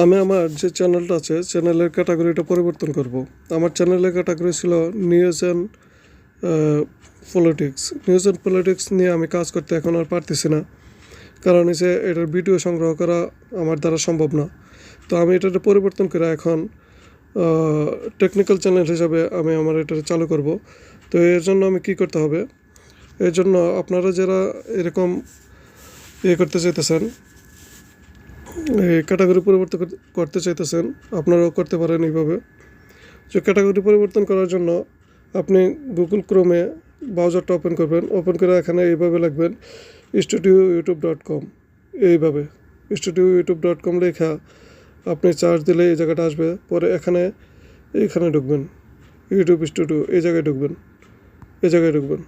আমি আমার যে চ্যানেলটা আছে চ্যানেলের ক্যাটাগরিটা পরিবর্তন করব। আমার চ্যানেলের ক্যাটাগরি ছিল news and politics news and politics নিয়ে আমি কাজ করতে এখন আর পারতেছি না। কারণ হচ্ছে এটার ভিডিও সংগ্রহ করা আমার দ্বারা সম্ভব না। তো আমি এটাতে পরিবর্তন করে এখন টেকনিক্যাল চ্যানেল হিসাবে আমি আমার এটা চালু করব। তো এর জন্য আমি কি করতে হবে? এর জন্য আপনারা যারা এরকম ইয়ে করতে এই ক্যাটাগরি পরিবর্তন করতে- চাইতেছেন, আপনারাও করতে পারেন এইভাবে। যে ক্যাটাগরি পরিবর্তন করার জন্য আপনি গুগল ক্রোমে ব্রাউজারটা ওপেন করবেন। ওপেন করে এখানে এইভাবে লিখবেন স্টুডিও ইউটিউব ডট কম এইভাবে স্টুডিও ইউটিউব ডট কম লেখা আপনি চার্জ দিলে এই জায়গাটা আসবে। পরে এখানে, এইখানে ঢুকবেন ইউটিউব স্টুডিও এই জায়গায় ঢুকবেন, এই জায়গায় ঢুকবেন।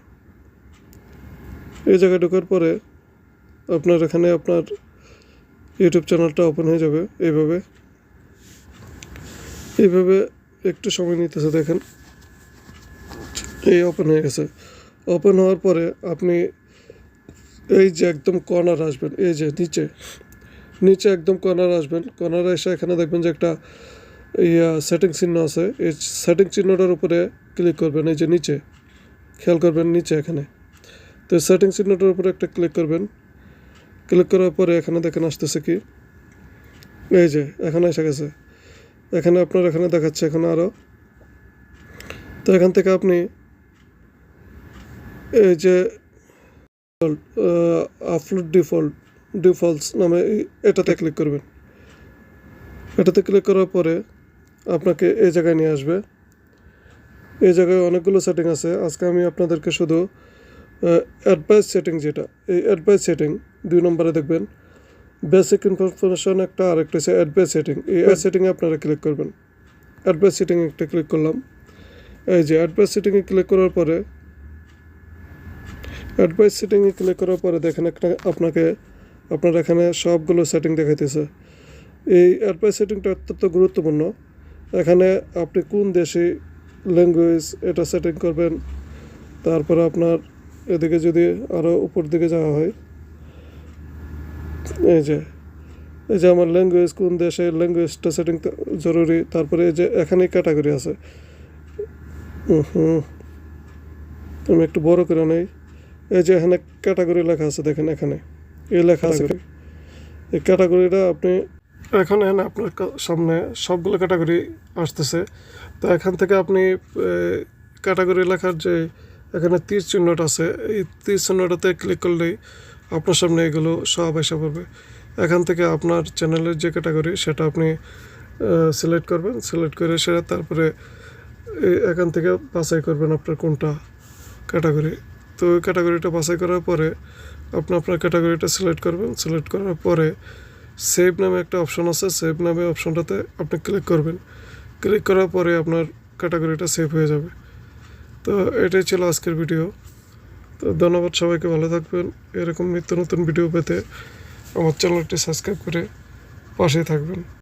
এই জায়গায় ঢোকার পরে আপনার এখানে আপনার ইউটিউব চ্যানেলটা ওপেন হয়ে যাবে, এইভাবে। এইভাবে একটু সময় নিতেছে, দেখেন। এই ওপেন হয়ে গেছে। ওপেন হওয়ার পরে আপনি এই যে একদম কর্নার আসবেন, এই যে নিচে নিচে একদম কর্নার আসবেন। কর্নার এসে এখানে দেখবেন যে একটা ইয়া সেটিং চিহ্ন আছে। এই সেটিং চিহ্নটার উপরে ক্লিক করবেন, এই যে নিচে। খেয়াল করবেন নিচে এখানে। তো সেটিং চিহ্নটার উপরে একটা ক্লিক করবেন। ক্লিক করার পরে এখানে দেখেন আসতেছে কি? এই যে, এখানে এসে গেছে। এখানে আপনার এখানে দেখাচ্ছে এখন আরও তো এখান থেকে আপনি এই যে আপলোড ডিফল্ট ডিফল্টস নামে এটাতে ক্লিক করবেন। এটাতে ক্লিক করার পরে আপনাকে এই জায়গায় নিয়ে আসবে। এই জায়গায় অনেকগুলো সেটিং আছে। আজকে আমি আপনাদেরকে শুধু অ্যাডভাইস সেটিং যেটা, এই অ্যাডভাইস সেটিং দুই নম্বরে দেখবেন বেসিক ইনফরমেশন একটা আর একটা অ্যাডভাইস সেটিং এই অ্যাড সেটিংয়ে আপনারা ক্লিক করবেন। অ্যাডভাইস সেটিং একটা ক্লিক করলাম। এই যে অ্যাডভাইস সেটিংয়ে ক্লিক করার পরে অ্যাডভাইস সেটিংয়ে ক্লিক করার পরে দেখেন একটা আপনাকে, আপনার এখানে সবগুলো সেটিং দেখাইতেছে। এই অ্যাডভাইস সেটিংটা অত্যন্ত গুরুত্বপূর্ণ। এখানে আপনি কোন দেশে ল্যাঙ্গুয়েজ এটা সেটিং করবেন, তারপরে আপনার এদিকে যদি আরও উপর দিকে যাওয়া হয় এই যে এই যে আমার ল্যাঙ্গুয়েজ কোন দেশে ল্যাঙ্গুয়েজটা সেটিং জরুরি তারপরে এই যে এখানে ক্যাটাগরি আছে। হুম আমি একটু বড় করে নেই। এই যে এখানে ক্যাটাগরি লেখা আছে দেখেন এখানে। এই লেখা আছে। এই ক্যাটাগরিটা আপনি এখন এখানে আপনার সামনে সবগুলো ক্যাটাগরি আসতেছে। তো এখান থেকে আপনি ক্যাটাগরি লেখার যে এখানে তীর চিহ্নটা আছে এই তীর চিহ্নটাতে ক্লিক করলেই আপনার সামনে এগুলো সব এসে পড়বে। এখান থেকে আপনার চ্যানেলের যে ক্যাটাগরি সেটা আপনি সিলেক্ট করবেন। সিলেক্ট করে সেটা তারপরে এখান থেকে বাছাই করবেন আপনার কোনটা ক্যাটাগরি তো ওই ক্যাটাগরিটা বাছাই করার পরে আপনি আপনার ক্যাটাগরিটা সিলেক্ট করবেন। সিলেক্ট করার পরে সেভ নামে একটা অপশন আছে। সেভ নামে অপশনটাতে আপনি ক্লিক করবেন। ক্লিক করার পরে আপনার ক্যাটাগরিটা সেভ হয়ে যাবে। তো এটাই ছিল আজকের ভিডিও তো ধন্যবাদ সবাইকে, ভালো থাকবেন। এরকম নিত্য নতুন ভিডিও পেতে আমার চ্যানেলটি সাবস্ক্রাইব করে পাশে থাকবেন।